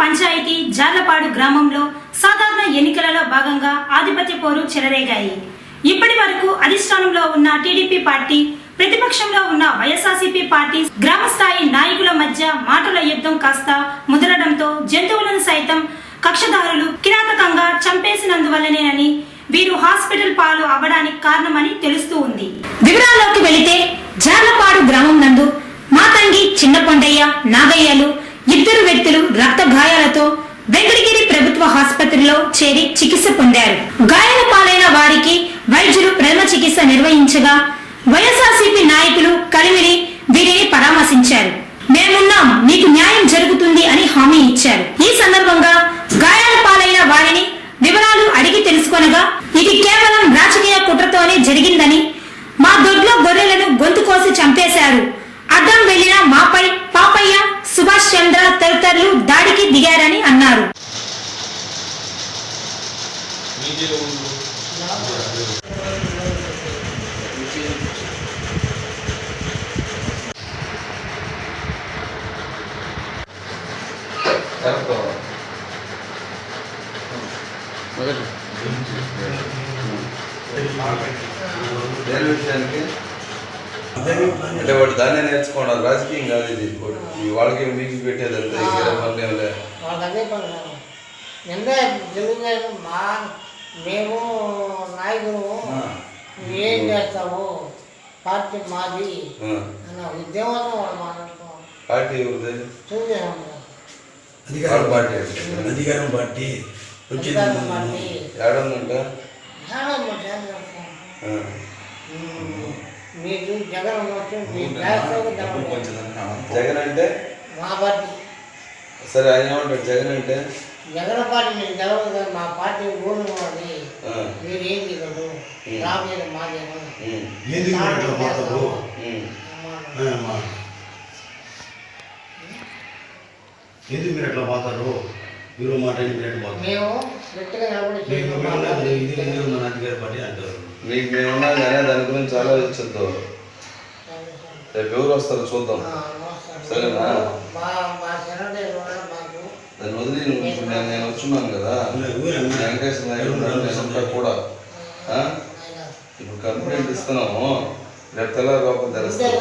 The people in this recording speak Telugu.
పంచాయతీ జార్లపాడు గ్రామంలో సాధారణ ఎన్నికలలో భాగంగా ఆధిపత్య పోరు చెలరేగాయి. ఇప్పటి వరకు అధిష్టానంలో ఉన్న టీడీపీ పార్టీ ప్రతిపక్షంలో ఉన్న వైఎస్ఆర్సీపీ పార్టీ గ్రామ స్థాయి నాయకుల మధ్య మాటల యుద్ధం కాస్త ముదరడంతో జంతువులను సైతం కక్షదారులు కిరాతకంగా చంపేసినందువల్లనేనని వీరు హాస్పిటల్ పాలు అవ్వడానికి కారణమని తెలుస్తూ ఉంది. వివరాల్లోకి వెళితే జార్లపాడు గ్రామం నందు మాతంగి చిన్న కొండయ్య నాగయ్యలు ఇద్దరు వ్యక్తులు రక్త గాయాలతో వెంకటగిరి ప్రభుత్వ ఆసుపత్రిలో చేరి చికిత్స పొందారు. గాయాల పాలైన వారికి వైద్యులు ప్రథమ చికిత్స నిర్వహించగా వైఎస్ఆర్సీపీ నాయకులు కలిమిరి వీరిని పరామర్శించారు. మేమున్నాం మీకు న్యాయం జరుగుతుంది అని హామీ ఇచ్చారు. ఈ సందర్భంగా గాయాల పాలైన వారిని వివరాలు అడిగి తెలుసుకొనగా ఇది కేవలం రాజకీయ కుట్రతోనే జరిగిందని మా దొడ్లో గొర్రెలను గొంతు కోసి చంపేశారు. అడ్డం వెళ్ళిన మాపై మీడియాలో ఉండు కరెక్ట్ దేని విషయానికి అంటే వాడు దాన్నే నేర్చుకోవడం రాజకీయం కాదు ఇది. ఈ వాళ్ళకి మీకు పెట్టేది అంతే? ఇక్కడ మళ్ళీ ఏం లే. వాళ్ళకి అదే పని నిన్న తెలుగుదేశం మా మేము నాయకులు. ఏం చేస్తాము? పార్టీ మాది. అన్న ఉద్యమంలో వాళ్ళు మాట్లాడుతున్నాం పార్టీ చూసాము అధికారం పార్టీ. అధికారం వచ్చింది. మీకు జగన్ జగన్ అంటే? మా పార్టీ. సరే ఆయన ఏమంటాడు? జగన్ అంటే? జగన్ పార్టీ మీకు తెలవదు కదా మా పార్టీ ఊరు అది. మీరు రాబోయేది మాదేమో. ఎందుకు మీరు మీరు అట్లా పోతారు మీరు మాట మీరు ఎట్లా పోతారు? మేము గట్టిగా నిలబడి. ఇది పార్టీ అంటారు. మీకు మేము ఉన్నాం కానీ దాని గురించి ఆలోచించద్దు. రేపు ఎవరు వస్తారో చూద్దాం. సరేనా? మా మా శరణే ఉన్నాడు మాకు దాన్ని వదిలి నేను నేను వచ్చున్నాను కదా. వెంకటేశ్వర నాయుడు కూడా. ఇప్పుడు కంప్లైంట్ ఇస్తున్నాము. రేపు తెల్లారి లోపల తెలుస్తాను